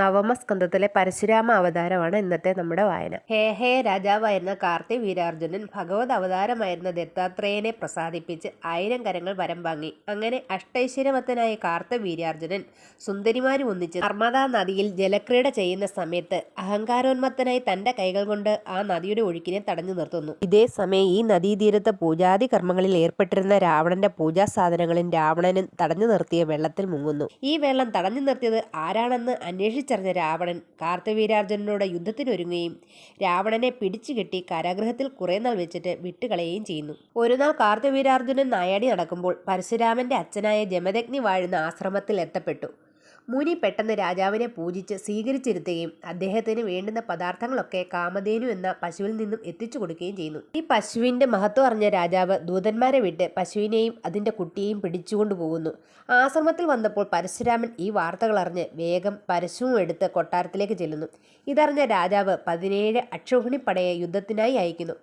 നവമസ്കന്ധത്തിലെ പരശുരാമ അവതാരമാണ് ഇന്നത്തെ നമ്മുടെ വായന. ഹേ ഹേ രാജാവായിരുന്ന കാർത്തി വീരാർജുനൻ ഭഗവത് അവതാരമായിരുന്ന ദത്താത്രേയനെ പ്രസാദിപ്പിച്ച് ആയിരം കരങ്ങൾ വരം വാങ്ങി. അങ്ങനെ അഷ്ടൈശ്വര്യമത്തനായ കാർത്ത വീരാർജുനൻ സുന്ദരിമാരും ഒന്നിച്ച് നർമ്മദാ നദിയിൽ ജലക്രീഡ ചെയ്യുന്ന സമയത്ത് അഹങ്കാരോന്മത്തനായി തന്റെ കൈകൾ കൊണ്ട് ആ നദിയുടെ ഒഴുക്കിനെ തടഞ്ഞു നിർത്തുന്നു. ഇതേ സമയം ഈ നദീതീരത്ത് പൂജാതി കർമ്മങ്ങളിൽ ഏർപ്പെട്ടിരുന്ന രാവണന്റെ പൂജാ സാധനങ്ങളും രാവണനും തടഞ്ഞു നിർത്തിയ വെള്ളത്തിൽ മുങ്ങുന്നു. ഈ വെള്ളം തടഞ്ഞു നിർത്തിയത് ആരാണെന്ന് അന്വേഷിച്ചറിഞ്ഞ രാവണൻ കാർത്തവീരാർജുനനോട് യുദ്ധത്തിനൊരുങ്ങുകയും രാവണനെ പിടിച്ചുകെട്ടി കാരാഗൃഹത്തിൽ കുറേ നാൾ വെച്ചിട്ട് വിട്ടുകളയുകയും ചെയ്യുന്നു. ഒരു നാൾ കാർത്തവീരാർജുനൻ നായാടി നടക്കുമ്പോൾ പരശുരാമന്റെ അച്ഛനായ ജമദഗ്നി വാഴുന്ന ആശ്രമത്തിൽ എത്തപ്പെട്ടു. മുനി പെട്ടെന്ന് രാജാവിനെ പൂജിച്ച് സ്വീകരിച്ചിരുത്തുകയും അദ്ദേഹത്തിന് വേണ്ടുന്ന പദാർത്ഥങ്ങളൊക്കെ കാമധേനു എന്ന പശുവിൽ നിന്നും എത്തിച്ചു കൊടുക്കുകയും ചെയ്യുന്നു. ഈ പശുവിന്റെ മഹത്വം അറിഞ്ഞ രാജാവ് ദൂതന്മാരെ വിട്ട് പശുവിനെയും അതിന്റെ കുട്ടിയെയും പിടിച്ചുകൊണ്ടു പോകുന്നു. ആശ്രമത്തിൽ വന്നപ്പോൾ പരശുരാമൻ ഈ വാർത്തകൾ അറിഞ്ഞ് വേഗം പരശുവും എടുത്ത് കൊട്ടാരത്തിലേക്ക് ചെല്ലുന്നു. ഇതറിഞ്ഞ രാജാവ് പതിനേഴ് അക്ഷോഹിണിപ്പടയെ യുദ്ധത്തിനായി അയക്കുന്നു.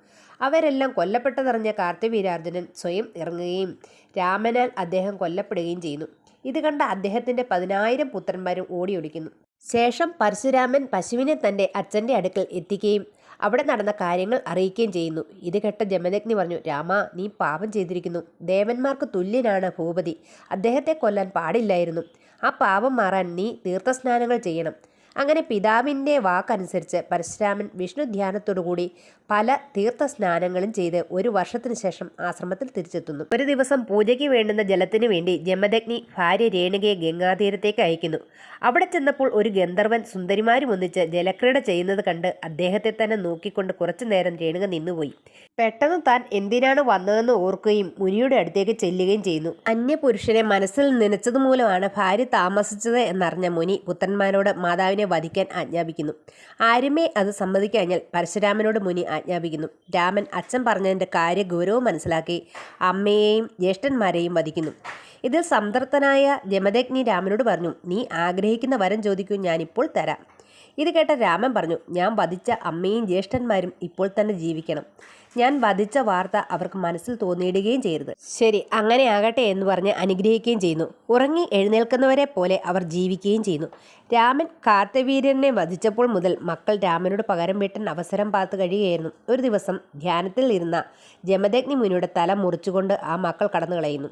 അവരെല്ലാം കൊല്ലപ്പെട്ടതറിഞ്ഞ കാർത്തിവീരാർജുനൻ സ്വയം ഇറങ്ങുകയും രാമനാൽ അദ്ദേഹം കൊല്ലപ്പെടുകയും ചെയ്യുന്നു. ഇത് കണ്ട അദ്ദേഹത്തിന്റെ പതിനായിരം പുത്രന്മാരും ഓടിയൊളിക്കുന്നു ശേഷം പരശുരാമൻ പശുവിനെ തന്റെ അച്ഛന്റെ അടുക്കൽ എത്തിക്കുകയും അവിടെ നടന്ന കാര്യങ്ങൾ അറിയിക്കുകയും ചെയ്യുന്നു. ഇത് കേട്ട ജമദഗ്നി പറഞ്ഞു രാമ നീ പാപം ചെയ്തിരിക്കുന്നു. ദേവന്മാർക്ക് തുല്യനാണ് ഭൂപതി. അദ്ദേഹത്തെ കൊല്ലാൻ പാടില്ലായിരുന്നു. ആ പാപം മാറാൻ നീ തീർത്ഥസ്നാനങ്ങൾ ചെയ്യണം. അങ്ങനെ പിതാവിന്റെ വാക്കനുസരിച്ച് പരശുരാമൻ വിഷ്ണു ധ്യാനത്തോടുകൂടി പല തീർത്ഥ സ്നാനങ്ങളും ചെയ്ത് ഒരു വർഷത്തിനു ശേഷം ആശ്രമത്തിൽ തിരിച്ചെത്തുന്നു. ഒരു ദിവസം പൂജയ്ക്ക് വേണ്ടുന്ന ജലത്തിനു വേണ്ടി ജമദഗ്നി ഭാര്യ രേണുകയെ ഗംഗാതീരത്തേക്ക് അയക്കുന്നു. അവിടെ ചെന്നപ്പോൾ ഒരു ഗന്ധർവൻ സുന്ദരിമാരും ഒന്നിച്ച് ജലക്രീഡ ചെയ്യുന്നത് കണ്ട് അദ്ദേഹത്തെ തന്നെ നോക്കിക്കൊണ്ട് കുറച്ചു നേരം രേണുക നിന്നുപോയി. പെട്ടെന്ന് താൻ എന്തിനാണ് വന്നതെന്ന് ഓർക്കുകയും മുനിയുടെ അടുത്തേക്ക് ചെല്ലുകയും ചെയ്യുന്നു. അന്യപുരുഷനെ മനസ്സിൽ നനച്ചത് മൂലമാണ് ഭാര്യ താമസിച്ചത് എന്നറിഞ്ഞ മുനി പുത്രന്മാരോട് മാതാവിനെ വധിക്കാൻ ആജ്ഞാപിക്കുന്നു. ആരുമേ അത് സമ്മതിക്കഴിഞ്ഞാൽ പരശുരാമനോട് മുനി ആജ്ഞാപിക്കുന്നു. രാമൻ അച്ഛൻ പറഞ്ഞതിന്റെ കാര്യ ഗൗരവം മനസ്സിലാക്കി അമ്മയെയും ജ്യേഷ്ഠന്മാരെയും വധിക്കുന്നു. ഇതിൽ സംതൃപ്തനായ ജമദഗ്നി രാമനോട് പറഞ്ഞു നീ ആഗ്രഹിക്കുന്ന വരം ചോദിക്കൂ ഞാനിപ്പോൾ തരാം. ഇത് കേട്ട രാമൻ പറഞ്ഞു ഞാൻ വധിച്ച അമ്മയും ജ്യേഷ്ഠന്മാരും ഇപ്പോൾ തന്നെ ജീവിക്കണം. ഞാൻ വധിച്ച വാർത്ത അവർക്ക് മനസ്സിൽ തോന്നിയിടുകയും ചെയ്യരുത്. ശരി അങ്ങനെ ആകട്ടെ എന്ന് പറഞ്ഞ് അനുഗ്രഹിക്കുകയും ചെയ്യുന്നു. ഉറങ്ങി എഴുന്നേൽക്കുന്നവരെ പോലെ അവർ ജീവിക്കുകയും ചെയ്യുന്നു. രാമൻ കാർത്തവീര്യനെ വധിച്ചപ്പോൾ മുതൽ മക്കൾ രാമനോട് പകരം വീട്ടാൻ അവസരം പാത്തു കഴിയുകയായിരുന്നു. ഒരു ദിവസം ധ്യാനത്തിൽ ഇരുന്ന ജമദഗ്നി മുനിയുടെ തല മുറിച്ചുകൊണ്ട് ആ മക്കൾ കടന്നു കളയുന്നു.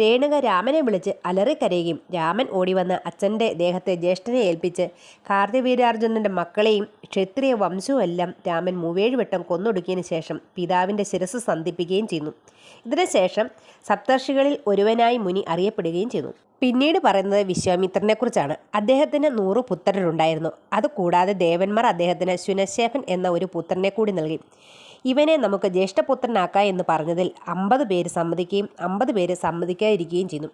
രേണുക രാമനെ വിളിച്ച് അലറിക്കരയുകയും രാമൻ ഓടിവന്ന് അച്ഛന്റെ ദേഹത്തെ ജ്യേഷ്ഠനെ ഏൽപ്പിച്ച് കാർത്തിവീരാർജുനന്റെ മക്കളെയും ക്ഷത്രിയ വംശവും എല്ലാം രാമൻ മൂവേഴ് വട്ടം കൊന്നൊടുക്കിയതിന് ശേഷം പിതാവിന്റെ ശിരസ് സന്ധിപ്പിക്കുകയും ചെയ്യുന്നു. ഇതിനുശേഷം സപ്തർഷികളിൽ ഒരുവനായി മുനി അറിയപ്പെടുകയും ചെയ്യുന്നു. പിന്നീട് പറയുന്നത് വിശ്വാമിത്രനെക്കുറിച്ചാണ്. അദ്ദേഹത്തിന് നൂറ് പുത്രരുണ്ടായിരുന്നു. അതുകൂടാതെ ദേവന്മാർ അദ്ദേഹത്തിന് ശുനശേഫൻ എന്ന ഒരു പുത്രനെ കൂടി നൽകി. ഇവനെ നമുക്ക് ജ്യേഷ്ഠപുത്രനാക്കാം എന്ന് പറഞ്ഞതിൽ അമ്പത് പേര് സമ്മതിക്കുകയും അമ്പത് പേര് സമ്മതിക്കാതിരിക്കുകയും ചെയ്യുന്നു.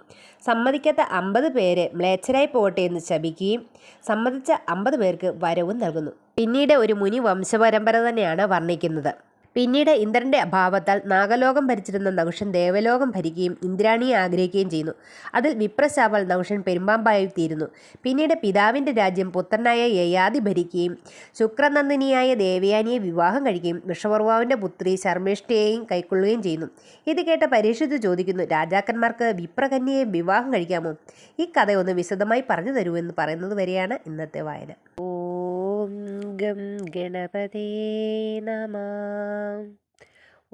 സമ്മതിക്കാത്ത അമ്പത് പേര് മ്ലേച്ഛരായി പോകട്ടെ എന്ന് ശപിക്കുകയും സമ്മതിച്ച അമ്പത് പേർക്ക് വരവും നൽകുന്നു. പിന്നീട് ഒരു മുനി വംശപരമ്പര തന്നെയാണ് വർണിക്കുന്നത്. പിന്നീട് ഇന്ദ്രന്റെ അഭാവത്താൽ നാഗലോകം ഭരിച്ചിരുന്ന നൗഷൻ ദേവലോകം ഭരിക്കുകയും ഇന്ദ്രാണിയെ ആഗ്രഹിക്കുകയും ചെയ്യുന്നു. അതിൽ വിപ്രശാവൽ നൗഷൻ പെരുമ്പാമ്പായി തീരുന്നു. പിന്നീട് പിതാവിന്റെ രാജ്യം പുത്രനായ യയാതി ഭരിക്കുകയും ശുക്രനന്ദിനിയായ ദേവയാനിയെ വിവാഹം കഴിക്കുകയും വിഷവർവാവിന്റെ പുത്രി ശർമ്മിഷ്ഠയെയും കൈക്കൊള്ളുകയും ചെയ്യുന്നു. ഇത് കേട്ട പരീക്ഷിത് ചോദിക്കുന്നു രാജാക്കന്മാർക്ക് വിപ്രകന്യയെ വിവാഹം കഴിക്കാമോ? ഈ കഥ ഒന്ന് വിശദമായി പറഞ്ഞു തരൂ എന്ന് പറയുന്നത് വരെയാണ് ഇന്നത്തെ വായന. ഓം ഗം ഗണപതേ നമ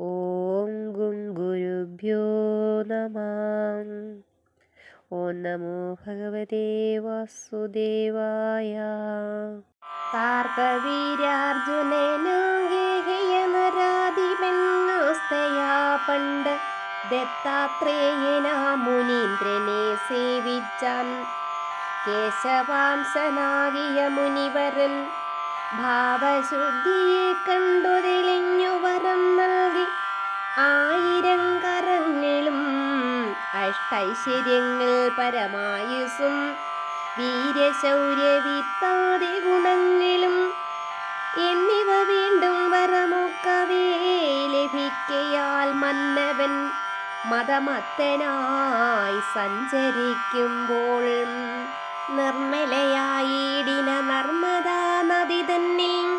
ഓം ഗും ഗുരുഭ്യോ നമ ഓം നമോ ഭഗവതേ വാസുദേവായ കാർത്തവീരാർജുനനാഗേയനരാതിമെന്നോസ്തയാ പണ്ട് ദത്താത്രേയനാ മുനീന്ദ്രനെ സേവിച്ചാൻ കേശവാംശനാകിയ മുനിവരൻ ഭാവശുദ്ധിയെ കണ്ടു തെളിഞ്ഞു വരം നൽകി ആയിരം കരങ്ങളും അഷ്ടൈശ്വര്യങ്ങൾ പരമായുസും വീരശൗര്യവിത്താതി ഗുണങ്ങളും എന്നിവ വീണ്ടും വരമൊക്കവേ ലഭിക്കയാൽ മന്നവൻ മതമത്തനായി സഞ്ചരിക്കുമ്പോൾ നിർമ്മലയായിടിന നർമ്മദാ നദി തന്നിൽ.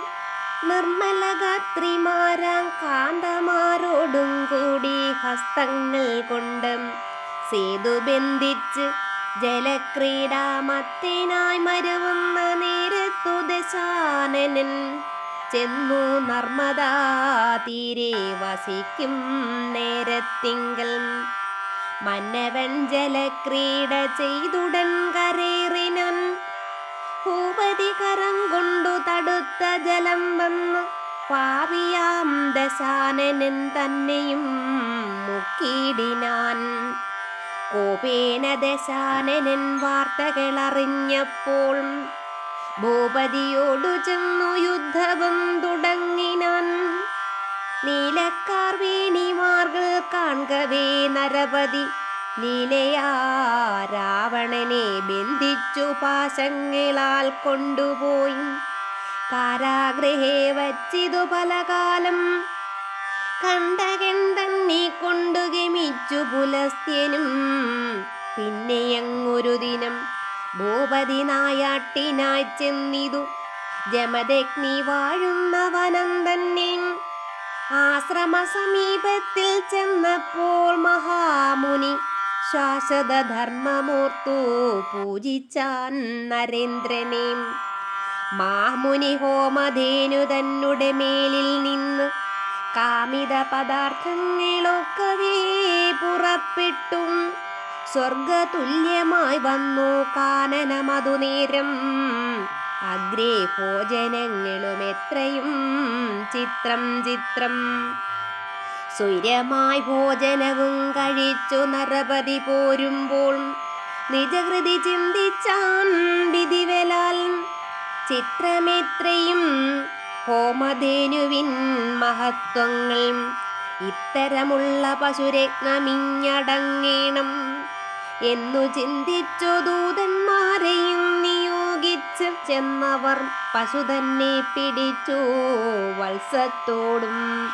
നിർമ്മലഗാത്രിമാരാം കാന്തമാരോടും കൂടി ഹസ്തങ്ങൾ കൊണ്ടും സേതു ബന്ധിച്ച് ജലക്രീഡാമത്തിനായി മരുവുന്ന നേരത്തു ദശാനനൻ ചെന്നു നർമ്മദാ തീരെ വസിക്കും നേരത്തിങ്കൽ. മന്നവൻ ജലക്രീഡ ചെയ്തുടൻ കരേറിനാൻ ഭൂപതി കരം കൊണ്ടു തടുത്ത ജലം വന്നു പാവിയാം ദശാനനൻ തന്നെയും മുക്കിയിടിനാൻ. കോപേന ദശാനനൻ വാർത്തകളറിഞ്ഞപ്പോൾ ഭൂപതിയോടു ചെന്നു യുദ്ധവും തുടങ്ങിനാൻ. നീലക്കാർ വേണിമാർകൾ കാൺകവേ നരപതി. ലീലയാ രാവണനെ ബന്ധിച്ചു പാശങ്ങളാൽ കൊണ്ടുപോയി. കാരാഗ്രഹേ വച്ചിതു പലകാലം. കണ്ടകൻ തന്നെ കൊണ്ടു ഗമിച്ചു പുലസ്ത്യനും. പിന്നെയങ്ങൊരു ദിനം ഭൂപതി നായാട്ടിനായി ചെന്നിതു. ജമദഗ്നി വാഴുന്ന വനം തന്നെ ആശ്രമ സമീപത്തിൽ ചെന്നപ്പോൾ മഹാമുനി ശാശ്വത ധർമ്മമൂർത്തു പൂജിച്ചാൻ നരേന്ദ്രനെ. മാമുനി ഹോമധേനു മേലിൽ നിന്ന് കാമിത പദാർത്ഥങ്ങളൊക്കവേ പുറപ്പെട്ടും. സ്വർഗതുല്യമായി വന്നു കാനനമതു നേരം അഗ്രേ എത്രയും ചിത്രം ചിത്രം. സ്വൈര്യമായി ഭോജനവും കഴിച്ചു നരപതി പോരുമ്പോൾ നിജകൃതി ചിന്തിച്ചാൻ വിധിവലാൽ ചിത്രമെത്രയും ഹോമധേനുവിൻ മഹത്വങ്ങൾ. ഇത്തരമുള്ള പശുരത്നമിഞ്ഞടങ്ങേണം എന്നു ചിന്തിച്ചു ദൂതന്മാരെയും ചെന്നവർ പശു തന്നെ പിടിച്ചു വത്സത്തോടും.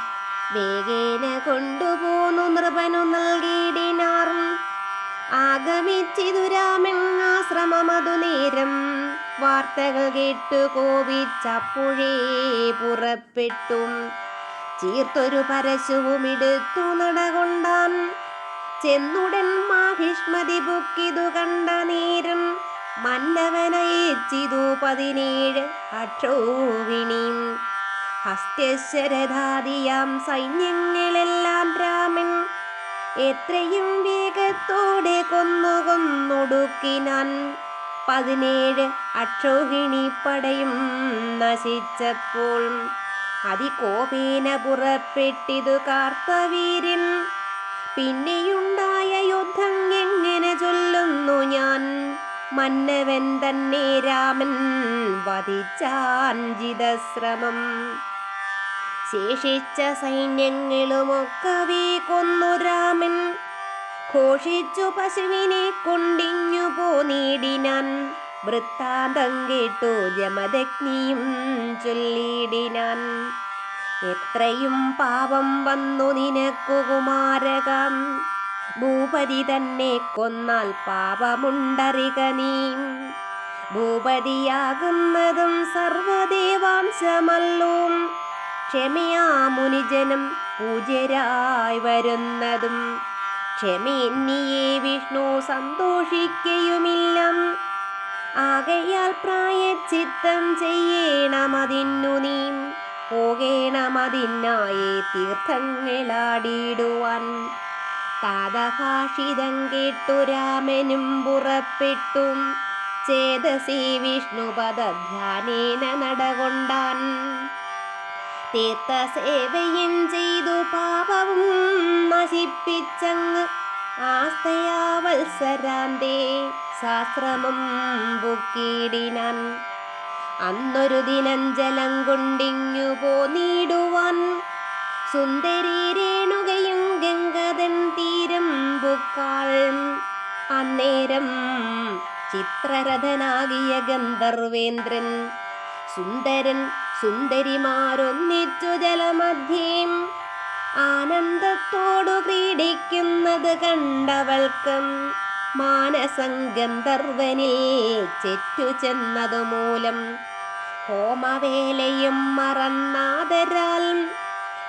വേഗേന കൊണ്ടുപോന്നു നൃപനു നൽകിയിടിനാറും ആഗമിച്ചിതു രാമങ്ങാശ്രമമതു നേരം. വാർത്തകൾ കേട്ടു കോപിച്ചപ്പുഴേ പുറപ്പെട്ടു. ചീർത്തൊരു പരശുവും എടുത്തു നടകൊണ്ടാൻ. ചെന്നുടൻ മാഹിഷ്മതി ബുക്കിതു കണ്ട നേരം. മന്നവനയച്ചിതു പതിനേഴ് അക്ഷോവിണി. ഹസ്ത്യശരധാദിയാം സൈന്യങ്ങളെല്ലാം രാമൻ എത്രയും വേഗത്തോടെ കൊന്നു കൊന്നൊടുക്കിനാൻ പതിനേഴ് അക്ഷോഹിണി പടയും നശിച്ചപ്പോൾ അതികോപേന പുറപ്പെട്ടിതു കാർത്തവീരൻ പിന്നെയുണ്ടായ മന്നവൻ തന്നെ രാമൻ വധിച്ചാഞ്ചിതശ്രമം ശേഷിച്ച സൈന്യങ്ങളുമൊക്കവേ കൊന്നു രാമൻ. ഘോഷിച്ചു പശുവിനെ കൊണ്ടിഞ്ഞു പോന്നിടിനാൻ വൃത്താന്തം കേട്ടു ജമദഗ്നിയും ചൊല്ലിടിനാൻ. എത്രയും പാപം വന്നു നിനക്കു കുമാരകം. ഭൂപതി തന്നെ കൊന്നാൽ പാപമുണ്ടറിക നീ. ഭൂപതിയാകുന്നതും സർവദേവാംശമല്ലോ. ക്ഷമയാ മുനിജനം പൂജ്യരായി വരുന്നതും. ക്ഷമയെന്നിയെ വിഷ്ണു സന്തോഷിക്കയുമില്ല. ആകയാൽ പ്രായച്ചിത്തം ചെയ്യണമതിന്നു നീ. പോകേണമതിനായി തീർത്ഥങ്ങളാടിയിടുവാൻ താതഭാഷിതം കേട്ടു രാമനും പുറപ്പെട്ടും. ചേതസി വിഷ്ണുപദധ്യാനേന നടകൊണ്ടാൻ. തീർത്ഥസേവയും ചെയ്തു പാപവും നശിപ്പിച്ചങ്ങ് ആസ്തയാ ശാസ്ത്രമും ബുക്കിടിനാൻ. അന്നൊരു ദിനം ജലം കൊണ്ടിങ്ങു പോന്നിടുവാൻ. നീടുവാൻ തീരം ബുക്കാൾ അന്നേരം ചിത്രരഥനാകിയ ഗന്ധർവേന്ദ്രൻ. സുന്ദരൻ സുന്ദരിമാരൊന്നിച്ചു ജലമധ്യം ആനന്ദത്തോടു ക്രീഡിക്കുന്നത് കണ്ടവൾക്കും മാനസം ഗന്ധർവനെ ചെറ്റു ചെന്നതുമൂലം. ഹോമവേലയും മറന്നാദരാൽ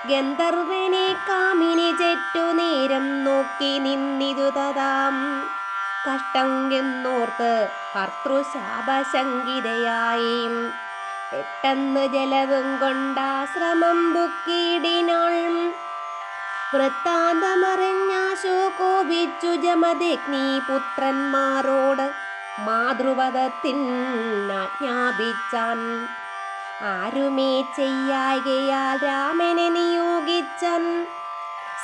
ഗന്ധർവനെ കാമിനി ചെറ്റു നേരം നോക്കി നിന്നിതു തഥാം കഷ്ടം എന്നോർത്ത് ഭർത്തൃശാപശങ്കിതയായി പെട്ടെന്ന് ജലവും കൊണ്ടാശ്രമം ബുക്കിടിനാൾ. വൃത്താന്തമറിഞ്ഞാശു കോപിച്ചു ജമദഗ്നി പുത്രന്മാരോട് മാതൃപദത്തിനാജ്ഞാപിച്ചാൻ ആരുമേ ചെയ്യായകയാൽ രാമനെ നിയോഗിച്ചൻ.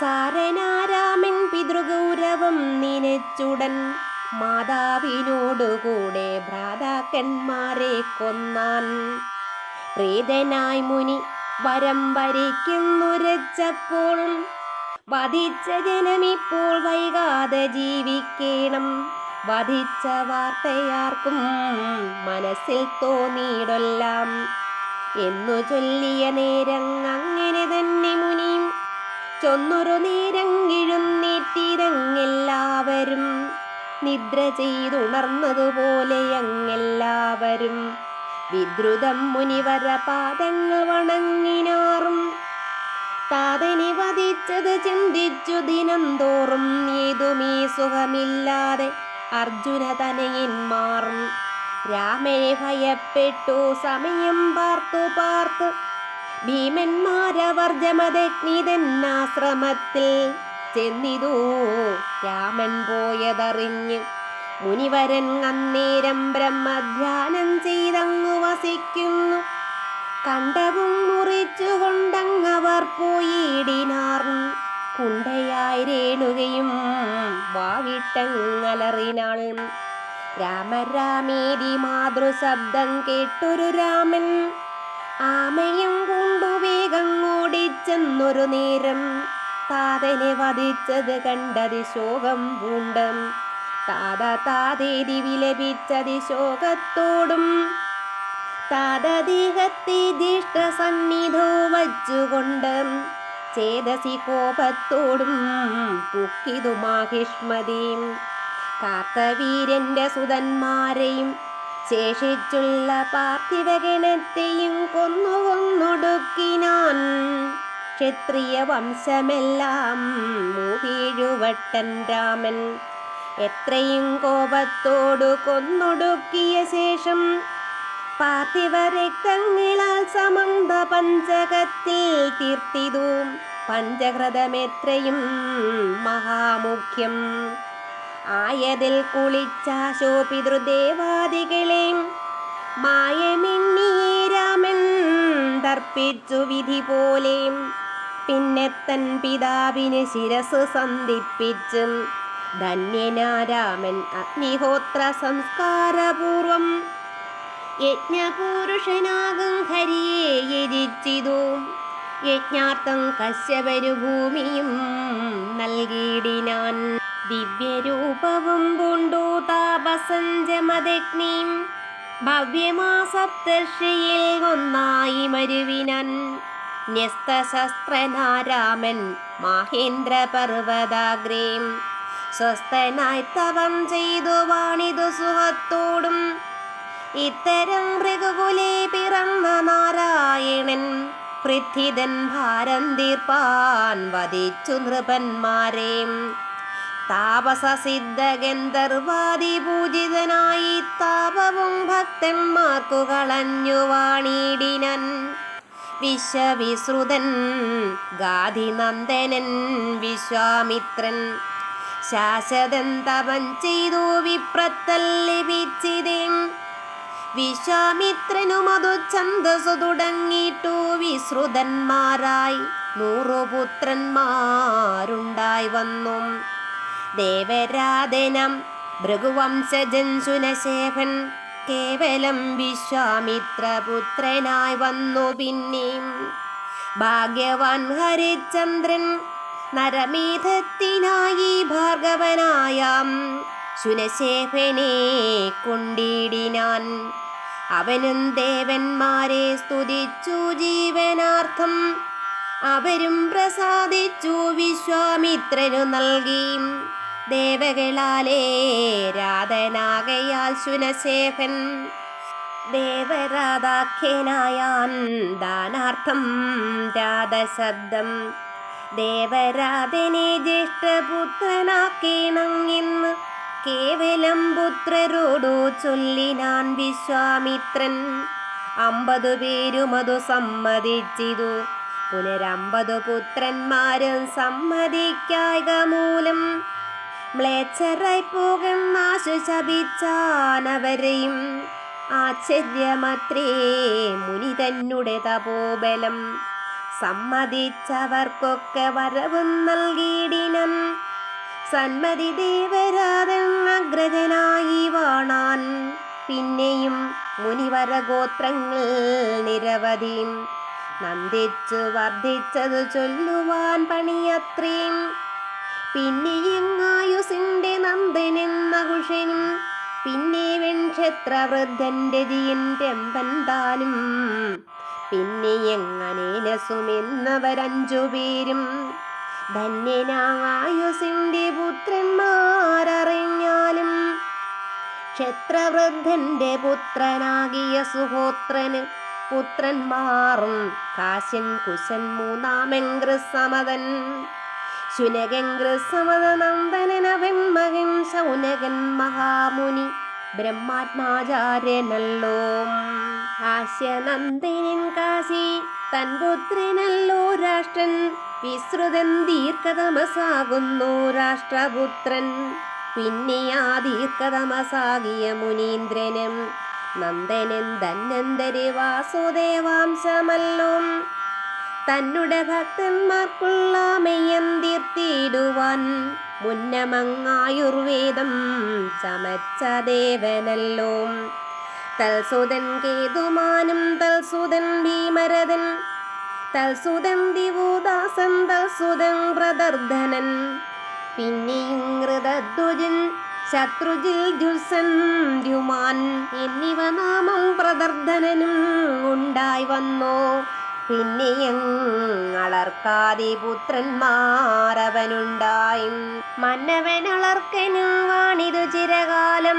സാരനാരാമൻ പിതൃഗൗരവം നിനച്ചുടൻ. മാതാവിനോടുകൂടെ ഭ്രാതാക്കന്മാരെ കൊന്നാൻ. പ്രീതനായി മുനി വരം വരയ്ക്കുന്നുരച്ചപ്പോൾ വധിച്ച ജനമിപ്പോൾ വൈകാതെ ജീവിക്കണം. വധിച്ച വാർത്തയാർക്കും മനസ്സിൽ തോന്നിയിടല്ലാം. എന്നു ചൊല്ലിയ നേരം അങ്ങനെ തന്നെ മുനിയും ചൊന്നൊരു നേരം കിഴുന്നേറ്റിരങ്ങെല്ലാവരും നിദ്ര ചെയ്തുണർന്നതുപോലെ അങ്ങെല്ലാവരും. വിദ്രുതം മുനിവര പാദങ്ങൾ വണങ്ങിനാറും. താതനെ വധിച്ചത് ചിന്തിച്ചു ദിനം തോറും സുഖമില്ലാതെ അർജുന തനയന്മാറും. രാമനെ ഭയപ്പെട്ടു സമയം പാർത്തു പാർത്ത്. ഭീമന്മാരവർ ജമദഗ്നിതന്നാശ്രമത്തിൽ ചെന്നിതു. രാമൻ പോയതറിഞ്ഞ് മുനിവരൻ അന്നേരം ബ്രഹ്മധ്യാനം ചെയ്തങ്ങു വസിക്കുന്നു. കണ്ടവും മുറിച്ചുകൊണ്ടങ്ങവർ പോയിടിനാർ. കുണ്ടയായി രേണുകയും വാവിട്ടങ്ങലറിനാൾ. രാമരാമേരി മാതൃശബ്ദം കേട്ടൊരു രാമൻ. ആമയും കൊണ്ടു വേഗം ഓടിച്ചെന്നൊരു നേരം. താതനെ വധിച്ചത് കണ്ടതി ശോകം പൂണ്ടം. താത താതേരി വിലപിച്ചതി ശോകത്തോടും. താതദേഹത്തെ ജ്യേഷ്ഠ സന്നിധോ വച്ചുകൊണ്ട് ചേതസി കോപത്തോടും പുക്കിതു മാഹിഷ്മതിയും കാർത്തവീരന്റെ സുതന്മാരെയും ശേഷിച്ചുള്ള പാർത്ഥിവഗണത്തെയും കൊന്നു കൊന്നൊടുക്കിനാൻ ക്ഷത്രിയ വംശമെല്ലാം മൂവീഴുവട്ടൻ രാമൻ. എത്രയും കോപത്തോടു കൊന്നൊടുക്കിയ ശേഷം പാർത്ഥിവ രക്തങ്ങളാൽ സമന്ത പഞ്ചകത്തിൽ തീർത്തിതു. പഞ്ചഹൃതമെത്രയും മഹാമുഖ്യം. ആയതിൽ കുളിച്ച ശോപിതൃദേവാദികളെ മായമിന്നീരാമൻ രാമൻ തർപ്പിച്ചു വിധി പോലെ. പിന്നെ തൻ പിതാവിന് ശിരസ് സന്ധിപ്പിച്ചും ധന്യനാരാമൻ അഗ്നിഹോത്ര സംസ്കാരപൂർവം യജ്ഞപുരുഷനാകും ഹരിയെ യജിച്ചിതു. യജ്ഞാർത്ഥം കശ്യപരു ഭൂമിയും നൽകിയിടിനാൻ. ദിവ്യരൂപവും പൂണ്ടു താപസഞ്ചമദഗ്നിം ഭവ്യമാ സപ്തർഷിയിൽ ഒന്നായി മരുവിനൻ. ന്യസ്തശസ്ത്രനാരാമൻ മഹേന്ദ്ര പർവതാഗ്രേം സ്വസ്ഥനായി തവം ചെയ്തു വാണിതു സുഖത്തോടും ഇത്തരം മൃഗകുലെ പിറന്ന നാരായണൻ പൃഥ്വിതൻ ഭാരം തീർപ്പാൻ വധിച്ചു നൃപന്മാരെ. താപസ സിദ്ധ ഗന്ധർവാദി പൂജിതനായി താപവും ഭക്തന്മാർക്കു കളഞ്ഞു വാണിടിനൻ. വിശ്വവിശ്രുതൻ ഗാധിനന്ദനൻ വിശ്വാമിത്രൻ. ശാശ്വതൻ തപം ചെയ്തു വിപ്രത്തൽ വിശ്വാമിത്രനും അതു ഛന്ദസു തുടങ്ങിയിട്ടു വിശ്രുതന്മാരായി. നൂറുപുത്രന്മാരുണ്ടായി വന്നു. ദേവരാധനം ഭൃഗുവംശജൻ സുനശേഖൻ കേവലം വിശ്വാമിത്രപുത്രനായി വന്നു പിന്നെയും. ഭാഗ്യവാൻ ഹരിചന്ദ്രൻ നരമീധത്തിനായി ഭാർഗവനായാം. ശുനശേഖനെ കൊണ്ടിടിനാൻ അവനും ദേവന്മാരെ സ്തുതിച്ചു ജീവനാർത്ഥം. അവരും പ്രസാദിച്ചു വിശ്വാമിത്രനു നൽകി. ദേവകളാലേ രാധനാകയാൽ ശുനശേഖൻ ദേവരാധാഖ്യനായാൻ ദാനാർത്ഥം രാധശബ്ദം. ദേവരാധനെ ജ്യേഷ്ഠപുത്രനാക്കിണങ്ങിന്ന് കേവലം പുത്രരോടു ചൊല്ലിനാൻ വിശ്വാമിത്രൻ. അമ്പതു പേരുമതു സമ്മതിച്ചിതു. പുനരമ്പതു പുത്രന്മാരും സമ്മതിക്കായക മൂലം മ്ലേച്ഛരായി പോകും ശപിച്ചാനവരെയും ആശ്ചര്യമത്രേ മുനി തന്നെ തപോബലം സമ്മതിച്ചവർക്കൊക്കെ വരവും നൽകിയിടിനം. സന്മതി ദേവരാതൻ അഗ്രജനായി വാണാൻ. പിന്നെയും മുനിവരഗോത്രങ്ങൾ നിരവധി. നന്ദിച്ചു വർദ്ധിച്ചത് ചൊല്ലുവാൻ പണിയത്രയും പിന്നെയെങ്ങായുസിന്റെ നന്ദനെന്ന കുഷനും പിന്നെ വെൺക്ഷത്രവൃദ്ധന്റെ ജിയൻ താനും പിന്നെ എങ്ങനേനസുമെന്നവരഞ്ചു പേരും. ധന്യനായുസിന്റെ പുത്രന്മാരറിഞ്ഞാലും. ക്ഷത്രവൃദ്ധന്റെ പുത്രനാകിയ സുഹോത്രന് പുത്രന്മാറും കാശ്യൻ കുശൻ ശുനകങ്കൃസമതനന്ദനവൻ മകൻ ശൗനകൻ മഹാമുനി ബ്രഹ്മാത്മാചാര്യനല്ലോ. കാശ്യനന്ദനൻ കാശി തൻ പുത്രനല്ലോ രാഷ്ട്രൻ. വിശ്രുതൻ ദീർഘതമസാകുന്നു രാഷ്ട്രപുത്രൻ. പിന്നെ ആ ദീർഘതമസാകിയ മുനീന്ദ്രനും. നന്ദനൻ ധന്വന്തരി വാസുദേവാംശമല്ലോ. തന്നുടെ ഭക്തന്മാർക്കുള്ള മെയ്യം തീർത്തിടുവാൻ മുന്നമങ്ങായുർവേദം ചമച്ച ദേവനല്ലോ. തൽസുതൻ കേതുമാനും തൽസുതൻ ഭീമരഥൻ തൽസുതൻ ദിവുദാസൻ തൽസുതൻ പ്രദർധനൻ. പിന്നെയും ഹൃദധ്വജൻ ശത്രുജിൽ ജുസൻ ദ്യുമാൻ എന്നിവ നാമം പ്രദർധനനും ഉണ്ടായി വന്നോ. പിന്നെയും അളർക്കാതി പുത്രന്മാരവനുണ്ടായി മന്നവനളർക്കനും വാണിതു ചിരകാലം.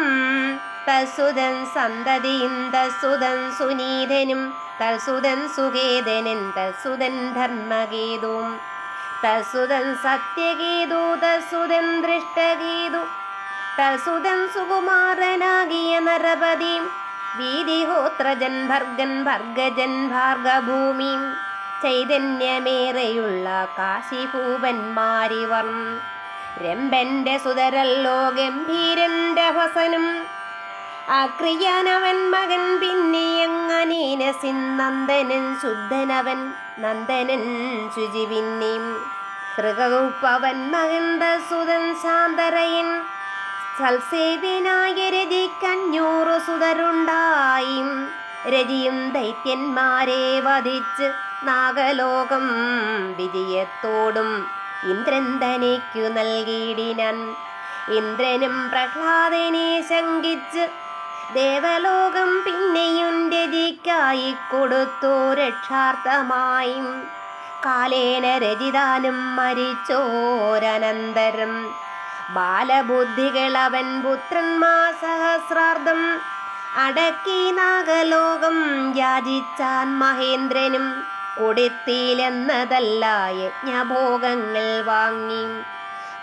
തസുതൻ സന്തതിയും തസുതൻ സുനീതനും തസുതൻ സുഖേതനും തസുതൻ ധർമ്മഗീതു. തസുതൻ സത്യഗീതു തസുതൻ ദൃഷ്ടഗീതു. തസുതൻ സുകുമാരനാകിയ നരപതിയും വീതിഹോത്രജൻ ഭർഗൻ ഭർഗജൻ ഭാർഗഭൂമി. ചൈതന്യമേറെയുള്ള കാശിഭൂപന്മാരിവർ. രംഭന്റെ സുതരല്ലോ ഗംഭീരന്റെ ഹസനും അക്രിയനവൻ മകൻ പിന്നെ എങ്ങനീനസിൻ നന്ദനൻ ശുദ്ധനവൻ നന്ദനൻ ശുചി പിന്നെയും തൃകകുപ്പവൻ മകൻ ശാന്തരയൻ. സൽസേവ്യനായ രതിക്കഞ്ഞൂറു സുതരുണ്ടായും. രതിയും ദൈത്യന്മാരെ വധിച്ച് നാഗലോകം വിജയത്തോടും ഇന്ദ്രൻ തനിക്കു നൽകിയിടിനൻ. ഇന്ദ്രനും പ്രഹ്ലാദനെ ശങ്കിച്ച് ദേവലോകം പിന്നെയും രതിക്കായി കൊടുത്തു രക്ഷാർത്ഥമായും. കാലേന രചിതാനും മരിച്ചോരനന്തരം ബാലബുദ്ധികളവൻ പുത്രന്മാ സഹസ്രാർദ്ധം അടക്കി നാഗലോകം യാചിച്ചാൻ മഹേന്ദ്രനും കൊടുത്തിയിലെന്നതല്ല യജ്ഞഭോഗങ്ങൾ വാങ്ങി.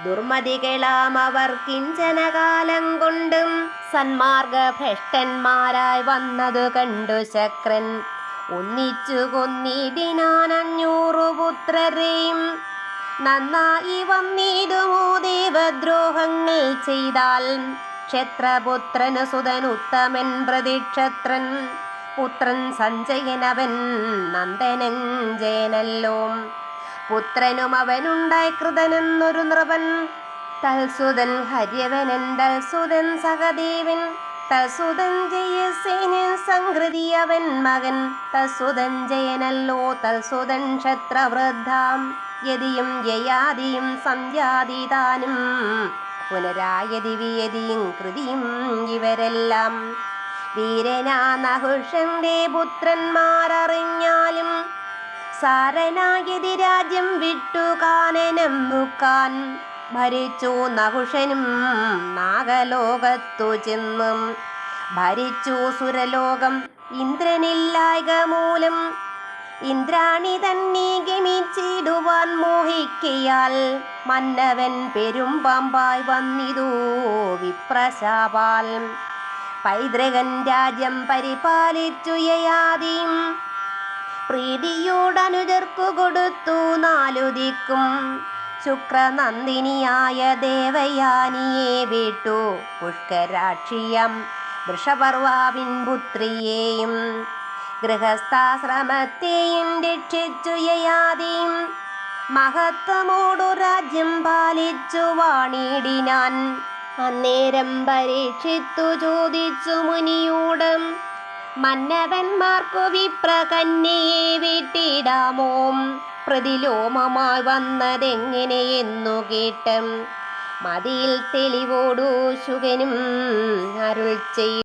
ദുർമതികളാം അവർ കിഞ്ചനകാലം കൊണ്ടും സന്മാർഗഭ്രഷ്ടന്മാരായി വന്നതു കണ്ടു ശക്രൻ. ഒന്നിച്ചു കൊന്നിടിനാൻ അഞ്ഞൂറു പുത്രരെയും നന്നായി വന്നിടുമോ ദേവദ്രോഹങ്ങൾ ചെയ്താൽ? ക്ഷത്രപുത്രന് സുതൻ ഉത്തമൻ പ്രതിക്ഷത്രൻ. പുത്രൻ സഞ്ജയനവൻ നന്ദനൻ ജയനല്ലോ. പുത്രനും അവനുണ്ടായി കൃതനെന്നൊരു നൃപൻ. തൽസുതൻ ഹര്യവനൻ തൽസുതൻ സഹദേവൻ. തൽസുതൻ ജയസേനൻ സംഹൃതി അവൻ മകൻ. തൽസുതൻ ജയനല്ലോ തൽസുതൻ ക്ഷത്രവൃദ്ധാം. യതിയും യയാദിയും സന്ധ്യാതീതാനും പുനരായതി വിയതിയും കൃതിയും ഇവരെല്ലാം. വീരനാ നഹുഷന്റെ പുത്രന്മാരറിഞ്ഞാലും സാരനായതി രാജ്യം വിട്ടു കാനനം മുക്കാൻ ഭരിച്ചു നഹുഷനും നാഗലോകത്തു ചെന്നും. ഭരിച്ചു സുരലോകം ഇന്ദ്രനില്ലായക മൂലം ഇന്ദ്രാണി തന്നെ ഗമിച്ചിടുവാൻ മോഹിക്കയാൽ മന്നവൻ പെരും പാമ്പായി വന്നിതു വിപ്രശാപാൽ പൈതൃകൻ രാജ്യം പരിപാലിച്ചു യയാതിയും പ്രീതിയോടനുജർക്കു കൊടുത്തു നാലുദിക്കും. ശുക്രനന്ദിനിയായ ദേവയാനിയെ വിട്ടു പുഷ്കരാക്ഷിയം. വൃഷപർവാവിൻ പുത്രിയെയും ഗൃഹസ്ഥാശ്രമത്തെയും രക്ഷിച്ചു യയാതിയും മഹത്വമോടു രാജ്യം പാലിച്ചു വാണിടിനാൻ. അന്നേരം പരീക്ഷിത്തു ചോദിച്ചു മുനിയോട് മന്നവന്മാർക്കു വിപ്രകന്യയെ വീട്ടിടാമോ. പ്രതിലോമമായി വന്നതെങ്ങനെയെന്നു കേട്ടും മതിയിൽ തെളിവോടു ശുകനും അരുൾ ചെയ്തു